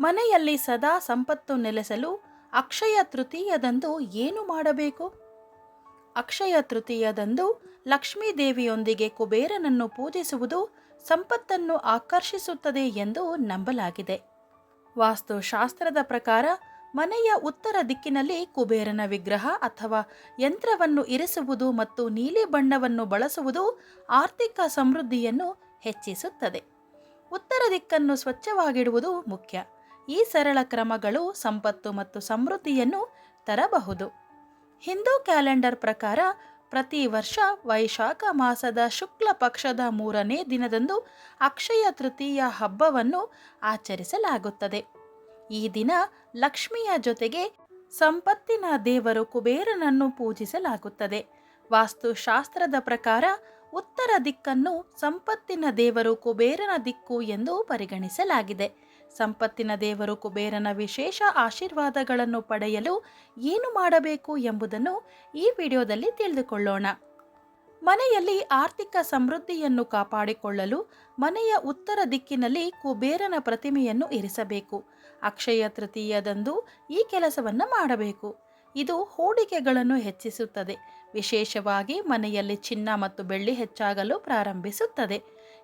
ಮನೆಯಲ್ಲಿ ಸದಾ ಸಂಪತ್ತು ನೆಲೆಸಲು ಅಕ್ಷಯ ತೃತೀಯದಂದು ಏನು ಮಾಡಬೇಕು? ಅಕ್ಷಯ ತೃತೀಯದಂದು ಲಕ್ಷ್ಮೀ ದೇವಿಯೊಂದಿಗೆ ಕುಬೇರನನ್ನು ಪೂಜಿಸುವುದು ಸಂಪತ್ತನ್ನು ಆಕರ್ಷಿಸುತ್ತದೆ ಎಂದು ನಂಬಲಾಗಿದೆ. ವಾಸ್ತುಶಾಸ್ತ್ರದ ಪ್ರಕಾರ ಮನೆಯ ಉತ್ತರ ದಿಕ್ಕಿನಲ್ಲಿ ಕುಬೇರನ ವಿಗ್ರಹ ಅಥವಾ ಯಂತ್ರವನ್ನು ಇರಿಸುವುದು ಮತ್ತು ನೀಲಿ ಬಣ್ಣವನ್ನು ಬಳಸುವುದು ಆರ್ಥಿಕ ಸಮೃದ್ಧಿಯನ್ನು ಹೆಚ್ಚಿಸುತ್ತದೆ. ಉತ್ತರ ದಿಕ್ಕನ್ನು ಸ್ವಚ್ಛವಾಗಿಡುವುದು ಮುಖ್ಯ. ಈ ಸರಳ ಕ್ರಮಗಳು ಸಂಪತ್ತು ಮತ್ತು ಸಮೃದ್ಧಿಯನ್ನು ತರಬಹುದು. ಹಿಂದೂ ಕ್ಯಾಲೆಂಡರ್ ಪ್ರಕಾರ ಪ್ರತಿ ವರ್ಷ ವೈಶಾಖ ಮಾಸದ ಶುಕ್ಲ ಪಕ್ಷದ ಮೂರನೇ ದಿನದಂದು ಅಕ್ಷಯ ತೃತೀಯ ಹಬ್ಬವನ್ನು ಆಚರಿಸಲಾಗುತ್ತದೆ. ಈ ದಿನ ಲಕ್ಷ್ಮಿಯ ಜೊತೆಗೆ ಸಂಪತ್ತಿನ ದೇವರು ಕುಬೇರನನ್ನು ಪೂಜಿಸಲಾಗುತ್ತದೆ. ವಾಸ್ತುಶಾಸ್ತ್ರದ ಪ್ರಕಾರ ಉತ್ತರ ದಿಕ್ಕನ್ನು ಸಂಪತ್ತಿನ ದೇವರು ಕುಬೇರನ ದಿಕ್ಕು ಎಂದು ಪರಿಗಣಿಸಲಾಗಿದೆ. ಸಂಪತ್ತಿನ ದೇವರು ಕುಬೇರನ ವಿಶೇಷ ಆಶೀರ್ವಾದಗಳನ್ನು ಪಡೆಯಲು ಏನು ಮಾಡಬೇಕು ಎಂಬುದನ್ನು ಈ ವಿಡಿಯೋದಲ್ಲಿ ತಿಳಿದುಕೊಳ್ಳೋಣ. ಮನೆಯಲ್ಲಿ ಆರ್ಥಿಕ ಸಮೃದ್ಧಿಯನ್ನು ಕಾಪಾಡಿಕೊಳ್ಳಲು ಮನೆಯ ಉತ್ತರ ದಿಕ್ಕಿನಲ್ಲಿ ಕುಬೇರನ ಪ್ರತಿಮೆಯನ್ನು ಇರಿಸಬೇಕು. ಅಕ್ಷಯ ತೃತೀಯದಂದು ಈ ಕೆಲಸವನ್ನು ಮಾಡಬೇಕು. ಇದು ಹೂಡಿಕೆಗಳನ್ನು ಹೆಚ್ಚಿಸುತ್ತದೆ. ವಿಶೇಷವಾಗಿ ಮನೆಯಲ್ಲಿ ಚಿನ್ನ ಮತ್ತು ಬೆಳ್ಳಿ ಹೆಚ್ಚಾಗಲು ಪ್ರಾರಂಭಿಸುತ್ತದೆ.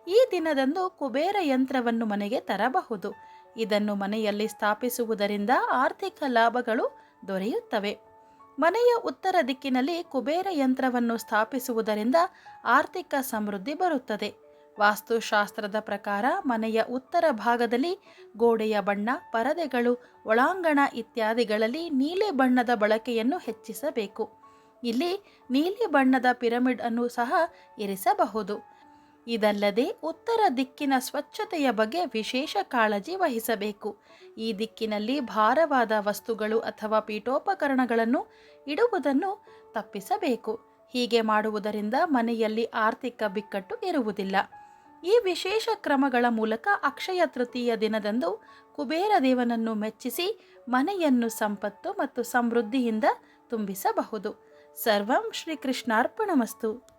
ಈ ದಿನದಂದು ಕುಬೇರ ಯಂತ್ರವನ್ನು ಮನೆಗೆ ತರಬಹುದು. ಇದನ್ನು ಮನೆಯಲ್ಲಿ ಸ್ಥಾಪಿಸುವುದರಿಂದ ಆರ್ಥಿಕ ಲಾಭಗಳು ದೊರೆಯುತ್ತವೆ. ಮನೆಯ ಉತ್ತರ ದಿಕ್ಕಿನಲ್ಲಿ ಕುಬೇರ ಯಂತ್ರವನ್ನು ಸ್ಥಾಪಿಸುವುದರಿಂದ ಆರ್ಥಿಕ ಸಮೃದ್ಧಿ ಬರುತ್ತದೆ. ವಾಸ್ತುಶಾಸ್ತ್ರದ ಪ್ರಕಾರ ಮನೆಯ ಉತ್ತರ ಭಾಗದಲ್ಲಿ ಗೋಡೆಯ ಬಣ್ಣ, ಪರದೆಗಳು, ಒಳಾಂಗಣ ಇತ್ಯಾದಿಗಳಲ್ಲಿ ನೀಲಿ ಬಣ್ಣದ ಬಳಕೆಯನ್ನು ಹೆಚ್ಚಿಸಬೇಕು. ಇಲ್ಲಿ ನೀಲಿ ಬಣ್ಣದ ಪಿರಮಿಡ್ ಅನ್ನು ಸಹ ಇರಿಸಬಹುದು. ಇದಲ್ಲದೆ ಉತ್ತರ ದಿಕ್ಕಿನ ಸ್ವಚ್ಛತೆಯ ಬಗ್ಗೆ ವಿಶೇಷ ಕಾಳಜಿ ವಹಿಸಬೇಕು. ಈ ದಿಕ್ಕಿನಲ್ಲಿ ಭಾರವಾದ ವಸ್ತುಗಳು ಅಥವಾ ಪೀಠೋಪಕರಣಗಳನ್ನು ಇಡುವುದನ್ನು ತಪ್ಪಿಸಬೇಕು. ಹೀಗೆ ಮಾಡುವುದರಿಂದ ಮನೆಯಲ್ಲಿ ಆರ್ಥಿಕ ಬಿಕ್ಕಟ್ಟು ಇರುವುದಿಲ್ಲ. ಈ ವಿಶೇಷ ಕ್ರಮಗಳ ಮೂಲಕ ಅಕ್ಷಯ ತೃತೀಯ ದಿನದಂದು ಕುಬೇರ ದೇವನನ್ನು ಮೆಚ್ಚಿಸಿ ಮನೆಯನ್ನು ಸಂಪತ್ತು ಮತ್ತು ಸಮೃದ್ಧಿಯಿಂದ ತುಂಬಿಸಬಹುದು. ಸರ್ವಂ ಶ್ರೀಕೃಷ್ಣಾರ್ಪಣಮಸ್ತು.